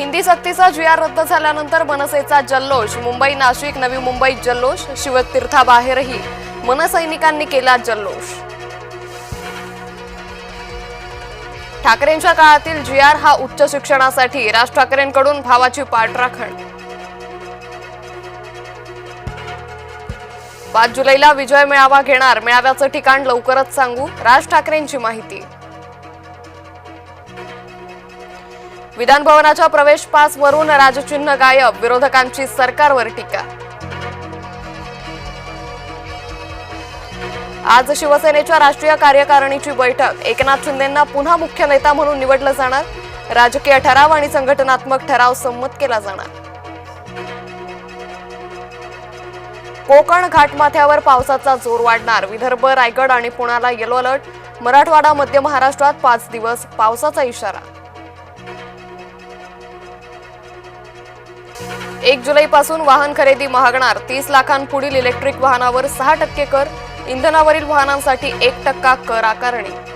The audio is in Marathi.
हिंदी सक्तीचा जी आर रद्द झाल्यानंतर मनसेचा जल्लोष मुंबई नाशिक नवी मुंबईत जल्लोष शिवतीर्थाबाहेरही मनसैनिकांनी केला जल्लोष. ठाकरेंच्या काळातील जी आर हा उच्च शिक्षणासाठी राज ठाकरेंकडून भावाची पाठराखण. पाच जुलैला विजय मेळावा घेणार मेळाव्याचं ठिकाण लवकरच सांगू राज ठाकरेंची माहिती. विधान भवनाच्या प्रवेश पास वरून राजचिन्ह गायब विरोधकांची सरकारवर टीका. आज शिवसेनेच्या राष्ट्रीय कार्यकारिणीची बैठक. एकनाथ शिंदेंना पुन्हा मुख्य नेता म्हणून निवडलं जाणार. राजकीय ठराव आणि संघटनात्मक ठराव संमत केला जाणार. कोकण घाटमाथ्यावर पावसाचा जोर वाढणार. विदर्भ रायगड आणि पुण्याला येलो अलर्ट मराठवाडा मध्य महाराष्ट्रात पाच दिवस पावसाचा इशारा. एक जुलैपासून वाहन खरेदी महागणार. तीस लाखांपुढील इलेक्ट्रिक वाहनावर सहा टक्के कर. इंधनावरील वाहनांसाठी एक टक्का कर आकारणी.